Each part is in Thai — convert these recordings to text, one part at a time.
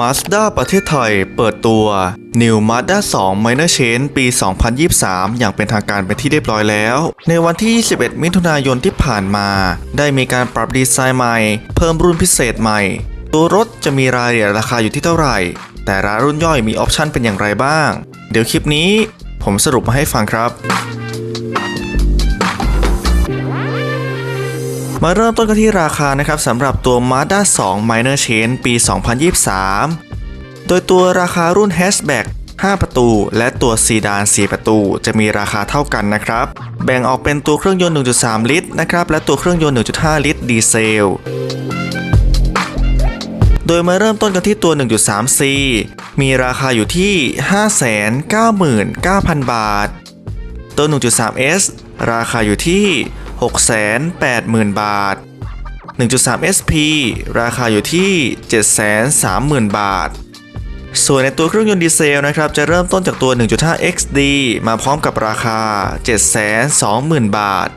Mazda ประเทศไทยเปิดตัว New Mazda 2 Minor Change ปี 2023 อย่างเป็นทางการเป็นที่เรียบร้อยแล้ว ในวันที่ 21 มิถุนายนที่ผ่านมา ได้มีการปรับดีไซน์ใหม่ เพิ่มรุ่นพิเศษใหม่ ตัวรถจะมีรายละเอียดราคาอยู่ที่เท่าไหร่ แต่ละรุ่นย่อยมีออปชันเป็นอย่างไรบ้าง เดี๋ยวคลิปนี้ ผมสรุปมาให้ฟังครับ มาเริ่มต้นกันที่ราคานะครับสำหรับตัว Mazda 2 Minor Change ปี 2023 โดยตัวราคารุ่น Hatchback 5 ประตู และตัวซีดาน 4 ประตู จะมีราคาเท่ากันนะครับ แบ่งออกเป็นตัวเครื่องยนต์ 1.3 ลิตรนะครับและตัวเครื่องยนต์ 1.5 ลิตรดีเซล โดยมาเริ่มต้นกันที่ตัว 1.3C มีราคาอยู่ที่ 599,000 บาท ตัว 1.3S ราคาอยู่ที่ 680,000 บาท 1.3 SP ราคาอยู่ที่ 730,000 บาท ส่วนในตัวเครื่องยนต์ดีเซลนะครับ จะเริ่มต้นจากตัว 1.5 XD มาพร้อมกับราคา 720,000 บาท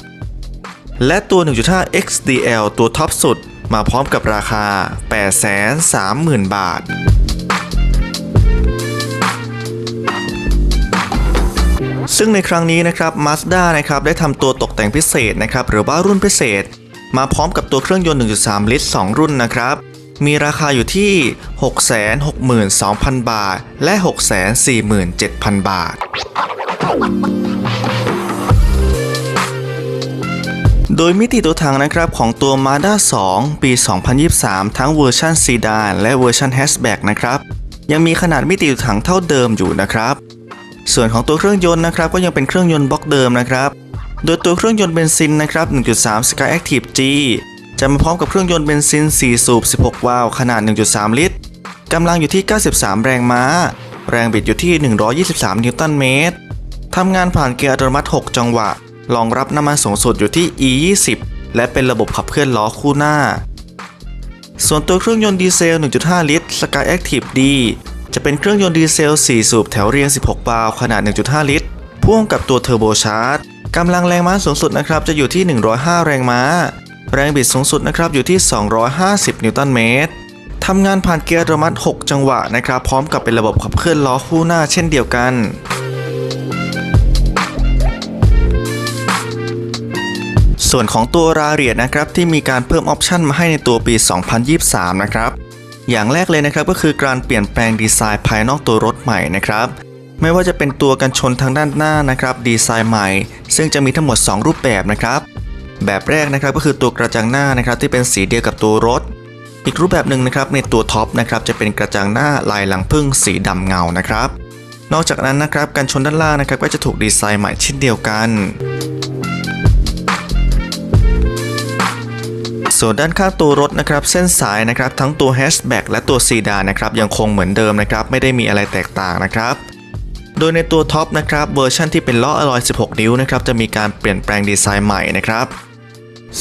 และตัว 1.5 XDL ตัวท็อปสุดมาพร้อมกับราคา 830,000 บาท ซึ่งในครั้งนี้นะครับ Mazda นะครับได้ทำตัวตกแต่งพิเศษนะครับหรือว่ารุ่นพิเศษ มาพร้อมกับตัวเครื่องยนต์ 1.3 ลิตร 2 รุ่นนะครับ มีราคาอยู่ที่ 662,000 บาท และ 647,000 บาทโดยมิติตัวถังนะครับของตัว Mazda 2 ปี 2023 ทั้งเวอร์ชันซีดานและเวอร์ชันแฮชแบ็กนะครับ ยังมีขนาดมิติตัวถังเท่าเดิมอยู่นะครับ ส่วนของตัวเครื่องยนต์นะครับก็ยังเป็นเครื่องยนต์บล็อกเดิมนะครับโดยตัวเครื่องยนต์เบนซินนะครับ 1.3 Sky Active G จะมาพร้อมกับเครื่องยนต์เบนซิน 4 สูบ 16 วาล์วขนาด 1.3 ลิตร กำลังอยู่ที่ 93 แรงม้า แรงบิดอยู่ที่ 123 นิวตันเมตร ทำงานผ่านเกียร์อัตโนมัติ 6 จังหวะ รองรับน้ำมันสูงสุดอยู่ที่ E20 และเป็นระบบขับเคลื่อนล้อคู่หน้า ส่วนตัวเครื่องยนต์ดีเซล 1.5 ลิตร Sky Active D จะเป็นเครื่องยนต์ดีเซล 4 สูบแถวเรียง 16วาล์วขนาด 1.5 ลิตร พ่วงกับตัวเทอร์โบชาร์จกำลังแรงม้าสูงสุดนะครับจะอยู่ที่ 105 แรงม้า แรงบิดสูงสุดนะครับอยู่ที่ 250 นิวตันเมตรทำงานผ่านเกียร์อัตโนมัติ 6 จังหวะนะครับพร้อมกับเป็นระบบขับเคลื่อนล้อคู่หน้าเช่นเดียวกันส่วนของตัวรายละเอียดนะครับที่มีการเพิ่มออปชันมาให้ในตัวปี 2023 นะครับ อย่างแรกเลยนะครับก็คือการเปลี่ยนแปลงดีไซน์ภายนอกตัวรถใหม่นะครับไม่ว่าจะเป็นตัวกันชนทางด้านหน้านะครับดีไซน์ใหม่ ซึ่งจะมีทั้งหมด 2 รูปแบบนะครับ แบบแรกนะครับก็คือตัวกระจังหน้านะครับที่เป็นสีเดียวกับตัวรถ อีกรูปแบบหนึ่งนะครับในตัวท็อปนะครับจะเป็นกระจังหน้าลายหลังพึ่งสีดำเงานะครับ นอกจากนั้นนะครับกันชนด้านล่างนะครับก็จะถูกดีไซน์ใหม่เช่นเดียวกัน ส่วนด้านข้างตัวรถนะครับเส้นสายนะครับทั้งตัวแฮชแบ็กและตัวซีดานนะครับยังคงเหมือนเดิมนะครับไม่ได้มีอะไรแตกต่างนะครับโดยในตัวท็อปนะครับเวอร์ชันที่เป็นล้ออลอย 16 นิ้วนะครับจะมีการเปลี่ยนแปลงดีไซน์ใหม่นะครับ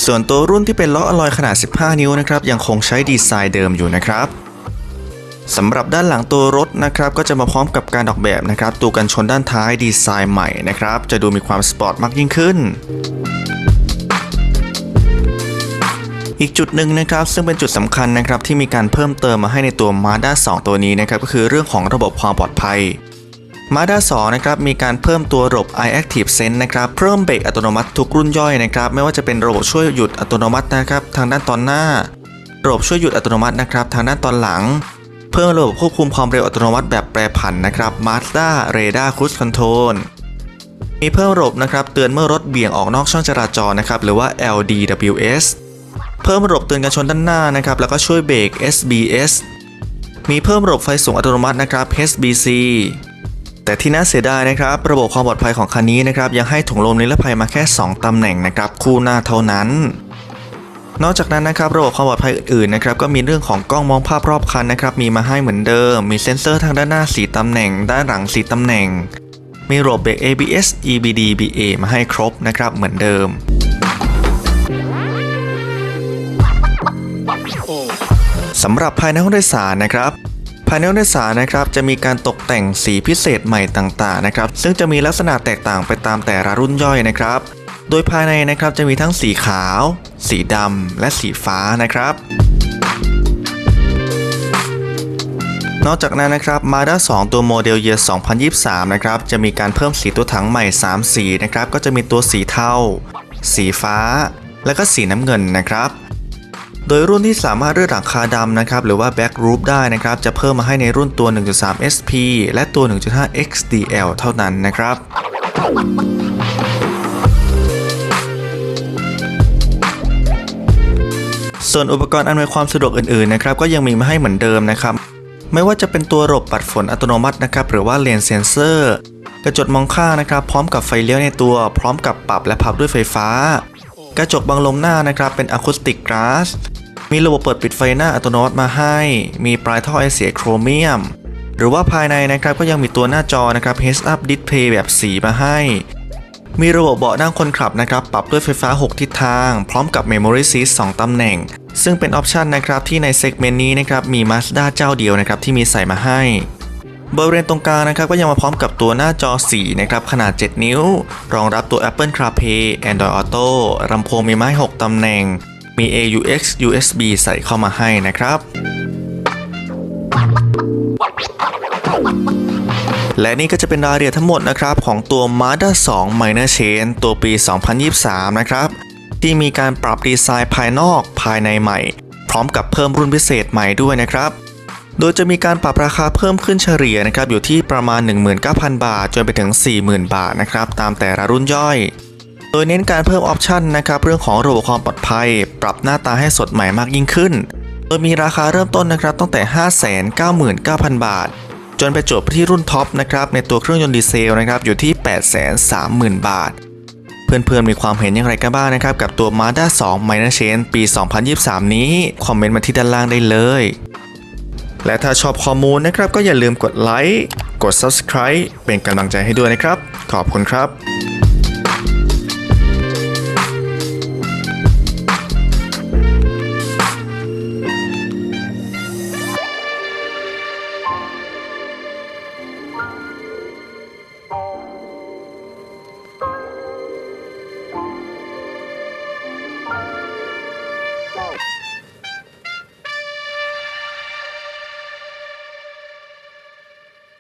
ส่วนตัวรุ่นที่เป็นล้ออลอยขนาด 15 นิ้วนะครับยังคงใช้ดีไซน์เดิมอยู่นะครับสำหรับด้านหลังตัวรถนะครับก็จะมาพร้อมกับการออกแบบนะครับตัวกันชนด้านท้ายดีไซน์ใหม่นะครับจะดูมีความสปอร์ตมากยิ่งขึ้น อีกจุดหนึ่งนะครับซึ่งเป็นจุดสำคัญนะครับที่มีการเพิ่มเติมมาให้ในตัว Mazda 2 ตัวนี้นะครับก็คือเรื่องของระบบความปลอดภัย Mazda 2นะครับมีการเพิ่มตัวระบบ iActive Sense นะครับเพิ่มเบรกอัตโนมัติทุกรุ่นย่อยนะครับไม่ว่าจะเป็นระบบช่วยหยุดอัตโนมัตินะครับทางด้านตอนหน้า ระบบช่วยหยุดอัตโนมัตินะครับทางด้านตอนหลัง เพิ่มระบบควบคุมความเร็วอัตโนมัติแบบแปรผันนะครับ Mazda Radar Cruise Control มีเพิ่มระบบนะครับเตือนเมื่อรถเบี่ยงออกนอกช่องจราจรนะครับหรือว่า LDWS เพิ่มระบบเตือนการชนด้านหน้านะครับแล้วก็ช่วยเบรก SBS มีเพิ่มระบบไฟสูงอัตโนมัตินะครับ HBC แต่ที่น่าเสียดายนะครับ ระบบความปลอดภัยของคันนี้นะครับยังให้ถุงลมนิรภัยมาแค่ 2 ตำแหน่งนะครับคู่หน้าเท่านั้น นอกจากนั้นนะครับระบบความปลอดภัยอื่นๆนะครับก็มีเรื่องของกล้องมองภาพรอบคันนะครับมีมาให้เหมือนเดิม มีเซ็นเซอร์ทางด้านหน้า 4 ตำแหน่ง ด้านหลัง 4 ตำแหน่ง มีระบบเบรก ABS EBD BA มาให้ครบนะครับเหมือนเดิม สำหรับภายในห้องโดยสารนะครับภายในห้องโดยสารนะครับจะมีการตกแต่งสีพิเศษใหม่ต่างๆนะครับซึ่งจะมีลักษณะแตกต่างไปตามแต่ละรุ่นย่อยนะครับ โดยภายในนะครับจะมีทั้งสีขาว สีดำและสีฟ้านะครับ นอกจากนั้นนะครับ Mazda 2 ตัวโมเดล Year 2023 นะครับจะมีการเพิ่มสีตัวถังใหม่ 3 สีนะครับก็จะมีตัวสีเทาสีฟ้า และก็สีน้ำเงินนะครับ โดยรุ่นที่สามารถเลือกหลังคาดำนะครับหรือว่า Back Roof ได้นะครับจะเพิ่มมาให้ในรุ่นตัว 1.3 SP และตัว 1.5 XDL เท่านั้นนะครับส่วนอุปกรณ์อำนวยความสะดวกอื่นๆนะครับก็ยังมีมาให้เหมือนเดิมนะครับ ไม่ว่าจะเป็นตัวระบบปัดฝนอัตโนมัตินะครับหรือว่าเลนเซนเซอร์ กระจกมองข้างนะครับ พร้อมกับไฟเลี้ยวในตัว พร้อมกับปรับและพับด้วยไฟฟ้า กระจกบังลมหน้านะครับเป็นอะคูสติกก a าส มีระบบเปิดปิดไฟหน้าอัตโนมัติมาให้ มีปลายท่อไอเสียโครเมียม หรือว่าภายในนะครับก็ยังมีตัวหน้าจอนะครับ Heads Up Display แบบสีมาให้ มีระบบเบาะนั่งคนขับนะครับ ปรับด้วยไฟฟ้า 6 ทิศทาง พร้อมกับ Memory Seat 2ตำแหน่ง ซึ่งเป็นออปชันนะครับที่ในเซกเมนต์นี้นะครับมี Mazda เจ้าเดียวนะครับที่มีใส่มาให้บริเวณตรงกลางนะครับก็ยังมาพร้อมกับตัวหน้าจอสีนะครับ ขนาด 7 นิ้ว รองรับตัว Apple CarPlay Android Auto ลำโพงมีไม้ 6 ตำแหน่ง มี AUX USB ใส่เข้ามาให้นะครับ และนี่ก็จะเป็นรายละเอียดทั้งหมดนะครับ ของตัว Mazda 2 Minor Change ตัวปี 2023 นะครับ ที่มีการปรับดีไซน์ภายนอกภายในใหม่ พร้อมกับเพิ่มรุ่นพิเศษใหม่ด้วยนะครับโดยจะมีการปรับราคาเพิ่มขึ้นเฉลี่ยนะครับอยู่ที่ประมาณ 19,000 บาท จนไปถึง 40,000 บาทนะครับตามแต่ละรุ่นย่อย โดยเน้นการเพิ่มออปชันนะครับเรื่องของระบบความปลอดภัย ปรับหน้าตาให้สดใหม่มากยิ่งขึ้น โดยมีราคาเริ่มต้นนะครับตั้งแต่ 599,000 บาท จนไปจบที่รุ่นท็อปนะครับในตัวเครื่องยนต์ดีเซลนะครับอยู่ที่ 830,000 บาท เพื่อนๆมีความเห็นอย่างไรกันบ้างนะครับกับตัว Mazda 2 Minor Change ปี 2023 นี้ คอมเมนต์มาที่ด้านล่างได้เลยและถ้าชอบข้อมูลนะครับก็อย่าลืมกดไลค์ กด Subscribe เป็นกำลังใจให้ด้วยนะครับ ขอบคุณครับ more.